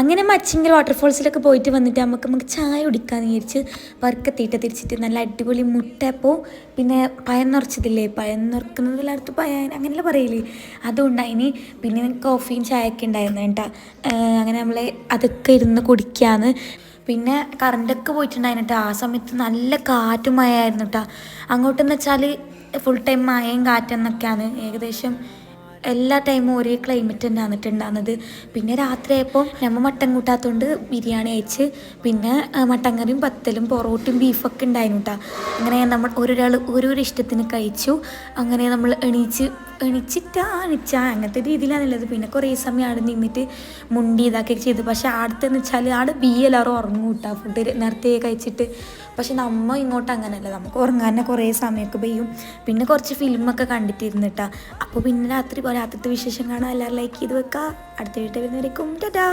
അങ്ങനെ മച്ചിങ്ങൽ വാട്ടർഫോൾസിലൊക്കെ പോയിട്ട് വന്നിട്ട് നമുക്ക് നമുക്ക് ചായ കുടിക്കാന്ന് വിചാരിച്ച് വർക്കെത്തിയിട്ട് തിരിച്ചിട്ട് നല്ല അടിപൊളി മുട്ടപ്പോൾ പിന്നെ പയം നിറച്ചതില്ലേ? പയം നിറക്കുന്നതിലടുത്ത് പയം അങ്ങനെയല്ല പറയില്ലേ അതുണ്ടായിനി പിന്നെ കോഫിയും ചായയൊക്കെ ഉണ്ടായിരുന്നു കേട്ടോ. അങ്ങനെ നമ്മൾ അതൊക്കെ ഇരുന്ന് കുടിക്കാന്ന്. പിന്നെ കറണ്ടൊക്കെ പോയിട്ടുണ്ടായിരുന്നു ആ സമയത്ത് നല്ല കാറ്റും മഴയായിരുന്നു കേട്ടോ. അങ്ങോട്ടെന്ന് വെച്ചാൽ ഫുൾ ടൈം മഴയും കാറ്റെന്നൊക്കെയാണ് ഏകദേശം എല്ലാ ടൈമും ഒരേ ക്ലൈമറ്റ് തന്നെ വന്നിട്ടുണ്ടാകുന്നത് പിന്നെ രാത്രിയായപ്പോൾ നമ്മൾ മട്ടൻ കൂട്ടാത്തതുകൊണ്ട് ബിരിയാണി അയച്ച് പിന്നെ മട്ടൻ കറിയും പത്തലും പൊറോട്ടയും ബീഫൊക്കെ ഉണ്ടായിരുന്നു കേട്ടോ അങ്ങനെ നമ്മൾ ഓരോരാൾ ഓരോരോ ഇഷ്ടത്തിന് കഴിച്ചു. അങ്ങനെ നമ്മൾ എണീച്ച് എണിച്ചിട്ടാ എണിച്ചാ. അങ്ങനത്തെ രീതിയിലാണുള്ളത്. പിന്നെ കുറേ സമയം അവിടെ നിന്നിട്ട് മുണ്ടി ഇതാക്കി ചെയ്തു. പക്ഷെ ആടത്തെന്ന് വെച്ചാൽ അവിടെ ബി എല്ലാവരും ഉറങ്ങും കേട്ടോ ഫുഡ് നേരത്തെ കഴിച്ചിട്ട്. പക്ഷെ നമ്മ ഇങ്ങോട്ട് അങ്ങനെയല്ല. നമുക്ക് ഉറങ്ങാൻ തന്നെ കുറേ സമയമൊക്കെ പെയ്യും. പിന്നെ കുറച്ച് ഫിലിമൊക്കെ കണ്ടിട്ടിരുന്നിട്ടാ. അപ്പോൾ പിന്നെ രാത്രി രാത്രിത്തെ വിശേഷം കാണാൻ എല്ലാവരും ലൈക്ക് ചെയ്ത് വെക്കുക അടുത്ത വീട്ടിൽ വരുന്നവരേക്കും ടാറ്റാ